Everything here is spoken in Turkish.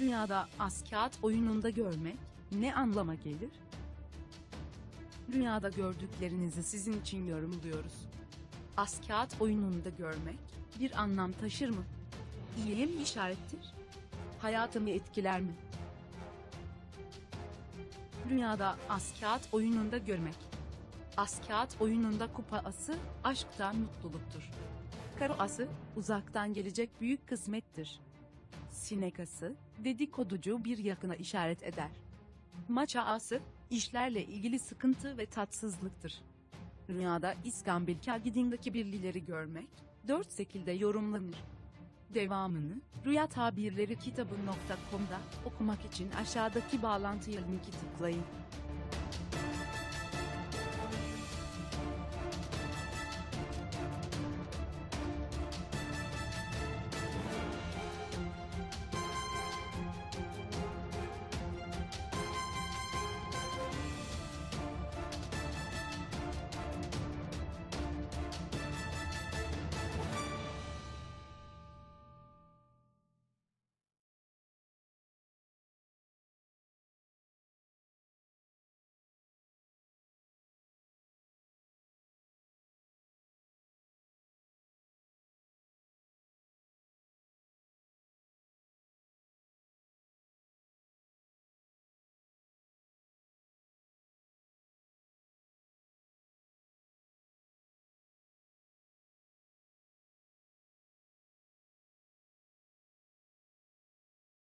Rüyada az kağıt oyununda görmek ne anlama gelir? Rüyada gördüklerinizi sizin için yorumluyoruz. Az kağıt oyununda görmek bir anlam taşır mı? İyiye mi işarettir? Hayatımı etkiler mi? Rüyada az kağıt oyununda görmek. Az kağıt oyununda kupa ası, aşktan mutluluktur. Karo ası, uzaktan gelecek büyük kısmettir. Sinek ası, dedikoducu bir yakına işaret eder. Maça ası, işlerle ilgili sıkıntı ve tatsızlıktır. Rüyada İskambil Kagidindeki birlileri görmek, dört şekilde yorumlanır. Devamını, Rüya Tabirleri kitabı.com'da okumak için aşağıdaki bağlantıya linki tıklayın.